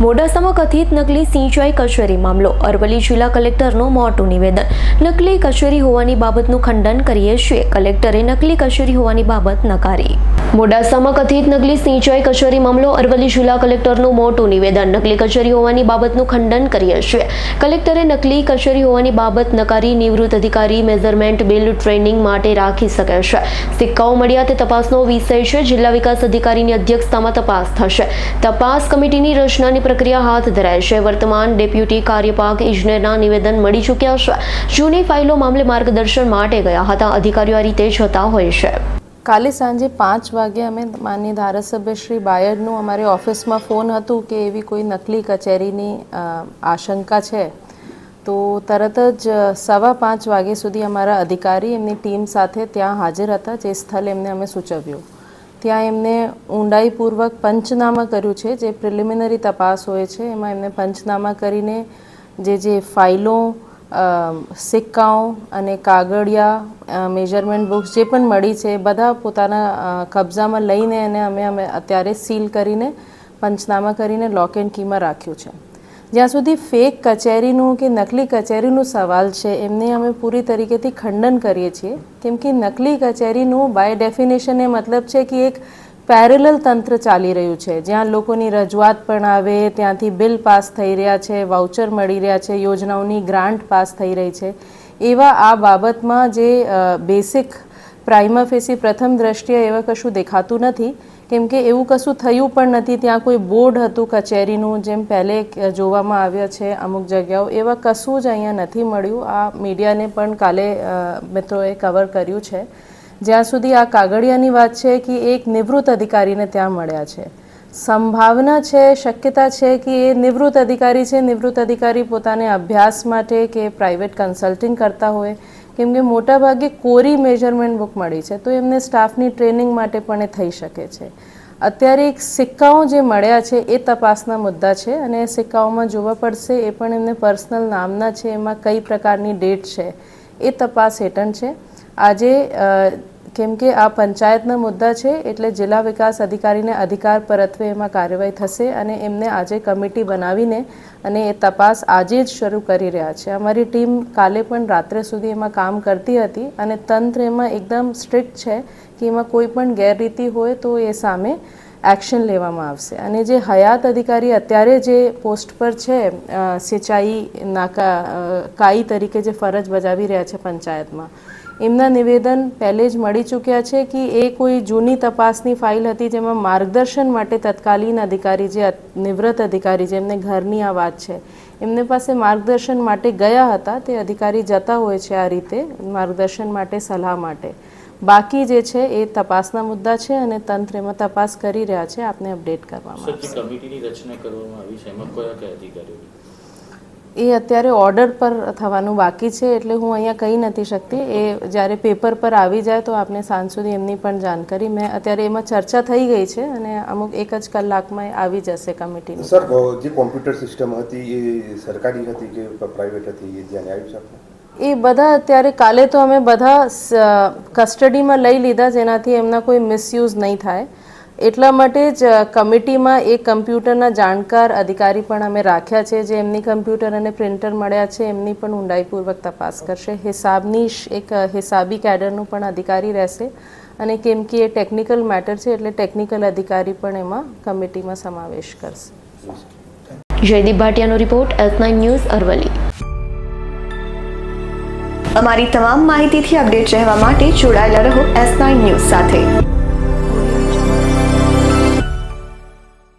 મોડાસામાં કથિત નકલી સિંચાઈ કચેરી મામલો. અરવલ્લી જિલ્લા કલેક્ટરનું મોટું નિવેદન. નકલી કચેરી હોવાની બાબતનું ખંડન કરીએ છીએ. કલેક્ટરે નકલી કચેરી હોવાની બાબત નકારી. મોડાસામાં કથિત નકલી સિંચાઈ કચેરી મામલો. અરવલ્લી જિલ્લા કલેક્ટરનું મોટું નિવેદન. નકલી કચેરી હોવાની બાબતનું ખંડન કરીએ છીએ. કલેક્ટરે નકલી કચેરી હોવાની બાબત નકારી નિવૃત્ત અધિકારી, મેઝરમેન્ટ, બિલ ટ્રેનિંગ માટે રાખી શકે છે. સિક્કાઓ મળ્યા તે તપાસનો વિષય છે. જિલ્લા વિકાસ અધિકારીની અધ્યક્ષતામાં તપાસ થશે. તપાસ કમિટીની રચનાની પ્રક્રિયા હાથ ધરાય છે. વર્તમાન ડેપ્યુટી કાર્યપાલક ઇજનેરના નિવેદન મળી ચૂક્યા છે. જૂની ફાઇલો મામલે માર્ગદર્શન માટે ગયા હતા. અધિકારીઓ આ રીતે જતા હોય છે. કાલે સાંજે પાંચ વાગે અમે માન્ય ધારાસભ્ય શ્રી બાયડનું અમારે ઓફિસમાં ફોન હતું કે એવી કોઈ નકલી કચેરીની આશંકા છે. તો તરત જ સવા પાંચ વાગે સુધી અમારા અધિકારી એમની ટીમ સાથે ત્યાં હાજર હતા, જે સ્થળ એમને અમે સૂચવ્યું. ત્યાં એમને ઊંડાઈપૂર્વક પંચનામા કર્યું છે. જે પ્રિલિમિનરી તપાસ હોય છે, એમાં એમને પંચનામા કરીને જે જે ફાઇલો સિક્કાઓ અને કાગળિયા મેજરમેન્ટ બુક્સ જે પણ મળી છે, એ બધા પોતાના કબજામાં લઈને એને અમે અમે અત્યારે સીલ કરીને પંચનામા કરીને લોક એન્ડ કીમાં રાખ્યું છે. જ્યાં સુધી ફેક કચેરીનું કે નકલી કચેરીનું સવાલ છે, એમને અમે પૂરી તરીકેથી ખંડન કરીએ છીએ. કેમ કે નકલી કચેરીનું બાય ડેફિનેશન એ મતલબ છે કે એક પેરેલલ તંત્ર ચાલી રહ્યું છે. જ્યાં લોકોની રજૂઆત પણ આવે, ત્યાંથી બિલ પાસ થઈ રહ્યા છે વાઉચર મળી રહ્યા છે, યોજનાઓની ગ્રાન્ટ પાસ થઈ રહી છે. એવા આ બાબતમાં જે બેસિક પ્રાઇમા ફેસી પ્રથમ દ્રષ્ટિએ એવા કશું દેખાતું નથી. કેમ કે એવું કશું થયું પણ નથી. ત્યાં કોઈ બોર્ડ હતું કચેરીનું, જેમ પહેલે જોવામાં આવ્યા છે અમુક જગ્યાઓ, એવા કશું જ અહીંયા નથી મળ્યું. આ મીડિયાને પણ કાલે મિત્રોએ કવર કર્યું છે. જ્યાં સુધી આ કાગળિયાની વાત છે કે એક નિવૃત્ત અધિકારીને ત્યાં મળ્યા છે. સંભાવના છે, શક્યતા છે કે એ નિવૃત્ત અધિકારી છે. નિવૃત્ત અધિકારી પોતાને અભ્યાસ માટે કે પ્રાઇવેટ કન્સલ્ટિંગ કરતા હોય. કેમ કે મોટાભાગે કોરી મેજરમેન્ટ બુક મળી છે, તો એમને સ્ટાફની ટ્રેનિંગ માટે પણ થઈ શકે છે. અત્યારે એક સિક્કાઓ જે મળ્યા છે એ તપાસના મુદ્દા છે અને સિક્કાઓમાં જોવા પડશે એ પણ એમને પર્સનલ નામના છે, એમાં કઈ પ્રકારની ડેટ છે એ તપાસ હેઠળ છે. આજે કેમ કે આ પંચાયતના મુદ્દા છે એટલે જિલ્લા વિકાસ અધિકારીને અધિકાર પરત્વે એમાં કાર્યવાહી થશે અને એમને આજે કમિટી બનાવીને અને એ તપાસ આજે જ શરૂ કરી રહ્યા છે. અમારી ટીમ કાલે પણ રાત્રે સુધી એમાં કામ કરતી હતી અને તંત્ર એમાં એકદમ સ્ટ્રિક્ટ છે કે એમાં કોઈ પણ ગેરરીતિ હોય તો એ સામે એક્શન લેવામાં આવશે. અને જે હયાત અધિકારી અત્યારે જે પોસ્ટ પર છે સિંચાઈ નાકા કાઈ તરીકે જે ફરજ બજાવી રહ્યા છે પંચાયતમાં એમના નિવેદન પહેલે જ મળી ચૂક્યા છે કે એ કોઈ જૂની તપાસની ફાઇલ હતી જેમાં માર્ગદર્શન માટે તત્કાલીન અધિકારી જે નિવૃત્ત અધિકારી જેમને ઘરની આ વાત છે. એમને પાસે માર્ગદર્શન માટે ગયા હતા તે અધિકારી જતા હોય છે આ રીતે માર્ગદર્શન માટે સલાહ માટે. બાકી જે છે એ તપાસના મુદ્દા છે અને તંત્ર એમાં તપાસ કરી રહ્યા છે. આપને અપડેટ કમિટીની રચના કરવામાં આવી છે એમાં કયા કયા અધિકારીઓ? એ અત્યારે ઓર્ડર પર થવાનું બાકી છે એટલે હું અહીંયા કહી નથી શકતી. એ જ્યારે પેપર પર આવી જાય તો આપને સાંજ સુધી એમની પણ જાણકારી. મેં અત્યારે એમાં ચર્ચા થઈ ગઈ છે અને અમુક એક જ કલાકમાં આવી જશે કમિટીની. સર જે કોમ્પ્યુટર સિસ્ટમ હતી એ સરકારી હતી કે પ્રાઇવેટ હતી એ ધ્યાને આવી શકે એ બધા અત્યારે કાલે તો અમે બધા કસ્ટડીમાં લઈ લીધા જેનાથી એમના કોઈ મિસયુઝ નહીં થાય. એટલા માટે જ કમિટીમાં એક કમ્પ્યુટરના જાણકાર અધિકારી પણ અમે રાખ્યા છે જે એમની કમ્પ્યુટર અને પ્રિન્ટર મળ્યા છે એમની પણ ઊંડાઈપૂર્વક તપાસ કરશે. હિસાબની એક હિસાબી કેડરનું પણ અધિકારી રહેશે અને કેમ કે એ ટેકનિકલ મેટર છે એટલે ટેકનિકલ અધિકારી પણ એમાં કમિટીમાં સમાવેશ કરશે. Jaydeep ભાટિયાનો report S nine news Aravalli અમારી તમામ માહિતીથી અપડેટ રહેવા માટે જોડાયેલા રહો એસ નાઇન ન્યૂઝ સાથે.